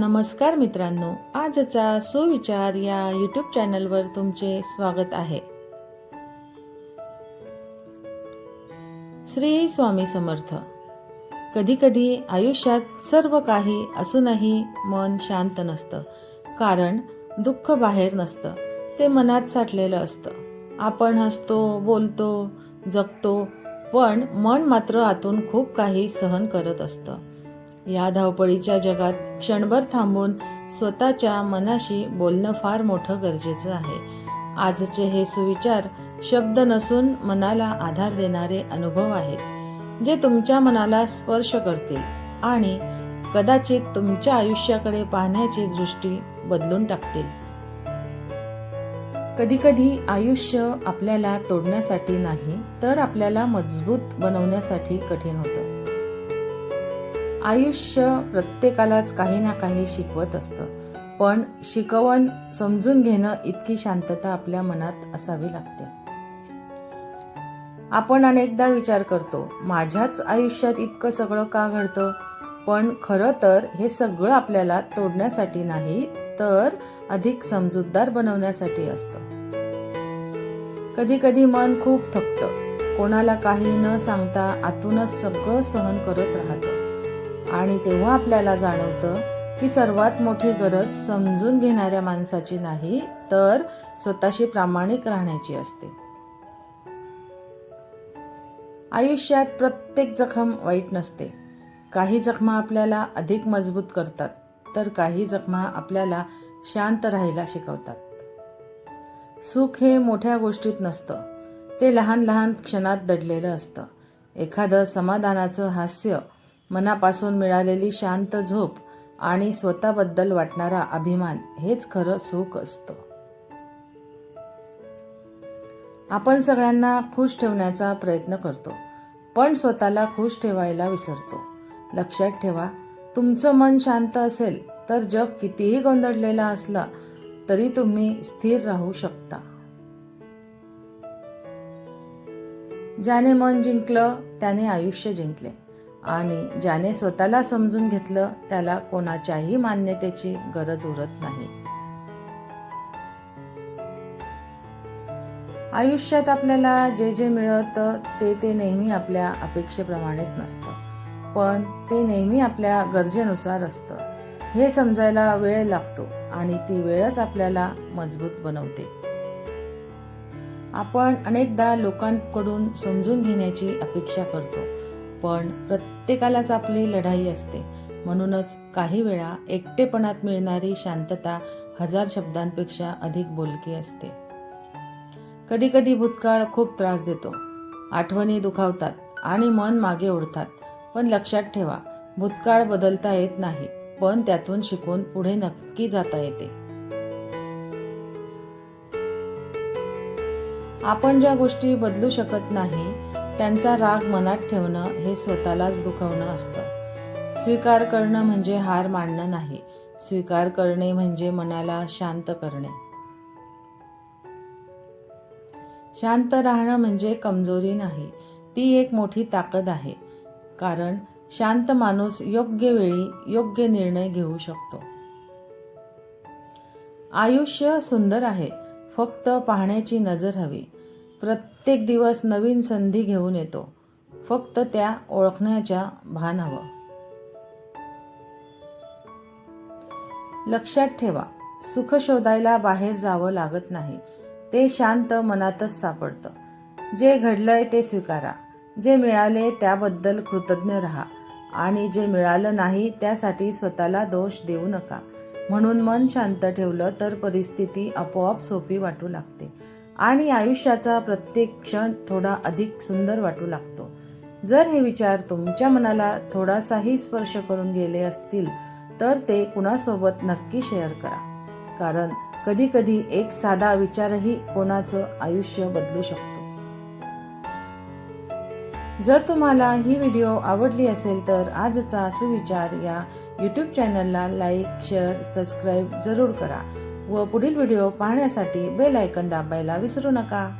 नमस्कार मित्रांनो आजचा सुविचार या यूट्यूब चॅनलवर तुमचे स्वागत आहे. श्री स्वामी समर्थ कधीकधी आयुष्यात सर्व काही असूनही मन शांत नसतं कारण दुःख बाहेर नसतं ते मनात साठलेलं असतं. आपण हसतो बोलतो जगतो पण मन मात्र आतून खूप काही सहन करत असतं. या धावपळीच्या जगात क्षणभर थांबून स्वतःच्या मनाशी बोलणं फार मोठं गरजेचं आहे. आजचे हे सुविचार शब्द नसून मनाला आधार देणारे अनुभव आहेत जे तुमच्या मनाला स्पर्श करतील आणि कदाचित तुमच्या आयुष्याकडे पाहण्याची दृष्टी बदलून टाकतील. कधीकधी आयुष्य आपल्याला तोडण्यासाठी नाही तर आपल्याला मजबूत बनवण्यासाठी कठीण होतं. आयुष्य प्रत्येकालाच काही ना काही शिकवत असतं. पण शिकवण समजून घेणं इतकी शांतता आपल्या मनात असावी लागते. आपण अनेकदा विचार करतो माझ्याच आयुष्यात इतकं सगळं का घडतं? पण खरं तर हे सगळं आपल्याला तोडण्यासाठी नाही तर अधिक समजूतदार बनवण्यासाठी असतं. कधी कधी मन खूप थकतं. कोणाला काही न सांगता आतूनच सगळं सहन करत राहतं. आणि तेव्हा आपल्याला जाणवतं की सर्वात मोठी गरज समजून घेणाऱ्या माणसाची नाही तर स्वतःशी प्रामाणिक राहण्याची असते. आयुष्यात प्रत्येक जखम वाईट नसते. काही जखमा आपल्याला अधिक मजबूत करतात तर काही जखमा आपल्याला शांत राहायला शिकवतात. सुख हे मोठ्या गोष्टीत नसतं. ते लहान लहान क्षणात दडलेलं असतं. एखादं समाधानाचं हास्य मनापासून मिळालेली शांत झोप आणि स्वतःबद्दल वाटणारा अभिमान हेच खरं सुख असतं. आपण सगळ्यांना खुश ठेवण्याचा प्रयत्न करतो पण स्वतःला खुश ठेवायला विसरतो. लक्षात ठेवा तुमचं मन शांत असेल तर जग कितीही गोंधळलेला असला तरी तुम्ही स्थिर राहू शकता. ज्याने मन जिंकलं त्याने आयुष्य जिंकले. आणि ज्याने स्वतःला समजून घेतलं त्याला कोणाच्याही मान्यतेची गरज उरत नाही. आयुष्यात आपल्याला जे जे मिळतं ते ते नेहमी आपल्या अपेक्षेप्रमाणेच नसतं. पण ते नेहमी आपल्या गरजेनुसार असतं. हे समजायला वेळ लागतो आणि ती वेळच आपल्याला मजबूत बनवते. आपण अनेकदा लोकांकडून समजून घेण्याची अपेक्षा करतो. पण प्रत्येकालाच आपली लढाई असते. म्हणूनच काही वेळा एकटेपणात मिळणारी शांतता हजार शब्दांपेक्षा अधिक बोलकी असते. कधीकधी भूतकाळ खूप त्रास देतो. आठवणी दुखावतात आणि मन मागे ओढतात. पण लक्षात ठेवा भूतकाळ बदलता येत नाही पण त्यातून शिकून पुढे नक्की जाता येते. आपण ज्या गोष्टी बदलू शकत नाही त्यांचा राग मनात ठेवणं हे स्वतःलाच दुखवणं असतं. स्वीकार करणं म्हणजे हार मानणं नाही. स्वीकार करणे म्हणजे मनाला शांत करणे. शांत राहणं म्हणजे कमजोरी नाही. ती एक मोठी ताकद आहे. कारण शांत माणूस योग्य वेळी योग्य निर्णय घेऊ शकतो. आयुष्य सुंदर आहे. फक्त पाहण्याची नजर हवी. प्रत्येक दिवस नवीन संधी घेऊन येतो. फक्त त्या ओळखण्याच्या भान हवं लक्षात ठेवा सुख शोधायला बाहेर जावं लागत नाही. ते शांत मनातच सापडतं. जे घडलंय ते स्वीकारा. जे मिळाले त्याबद्दल कृतज्ञ राहा. आणि जे मिळालं नाही त्यासाठी स्वतःला दोष देऊ नका. म्हणून मन शांत ठेवलं तर परिस्थिती आपोआप सोपी वाटू लागते. आणि आयुष्याचा प्रत्येक क्षण थोडा अधिक सुंदर वाटू लागतो. जर हे विचार तुमच्या मनाला थोडासाही स्पर्श करून गेले असतील तर ते कुणासोबत नक्की शेअर करा. कारण कधी कधी एक साधा विचारही कोणाचं आयुष्य बदलू शकतो. जर तुम्हाला ही व्हिडिओ आवडली असेल तर आजचा सुविचार या यूट्यूब चॅनलला लाईक शेअर सबस्क्राईब जरूर करा. व पुढील व्हिडिओ पाहण्यासाठी बेल आयकन दाबायला विसरू नका.